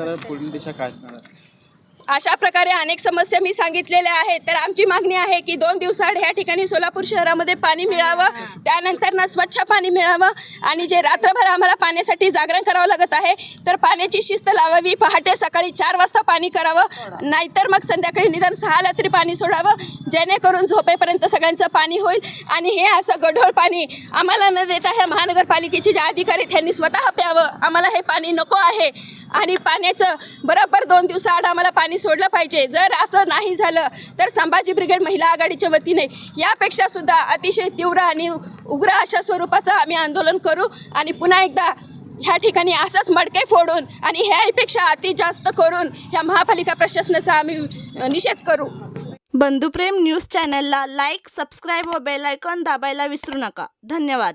दिशा काय असणार आहे? अशा प्रकारे अनेक समस्या मी सांगितलेल्या आहेत. तर आमची मागणी आहे की दोन दिवसाआड ह्या ठिकाणी सोलापूर शहरामध्ये पाणी मिळावं त्यानंतर ना स्वच्छ पाणी मिळावं आणि जे रात्रभर आम्हाला पाण्यासाठी जागरण करावं लागत आहे तर पाण्याची शिस्त लावावी पहाटे सकाळी चार वाजता पाणी करावं नाहीतर मग संध्याकाळी निदान सहाला तरी पाणी सोडावं जेणेकरून झोपेपर्यंत सगळ्यांचं पाणी होईल आणि हे असं गढोळ पाणी आम्हाला न देता ह्या महानगरपालिकेचे जे अधिकारी आहेत, त्यांनी स्वतः प्यावं. आम्हाला हे पाणी नको आहे. आणि पाण्याचं बरोबर दोन दिवसाआड आम्हाला पाणी सोडलं पाहिजे. जर असं नाही झालं तर संभाजी ब्रिगेड महिला आघाडीच्या वतीने यापेक्षा सुद्धा अतिशय तीव्र आणि उग्र अशा स्वरूपाचं आम्ही आंदोलन करू आणि पुन्हा एकदा ह्या ठिकाणी असंच मडके फोडून आणि ह्यापेक्षा अति जास्त करून ह्या महापालिका प्रशासनाचा आम्ही निषेध करू. बंधुप्रेम न्यूज चॅनलला लाईक सबस्क्राईब व बेलायकॉन दाबायला विसरू नका. धन्यवाद.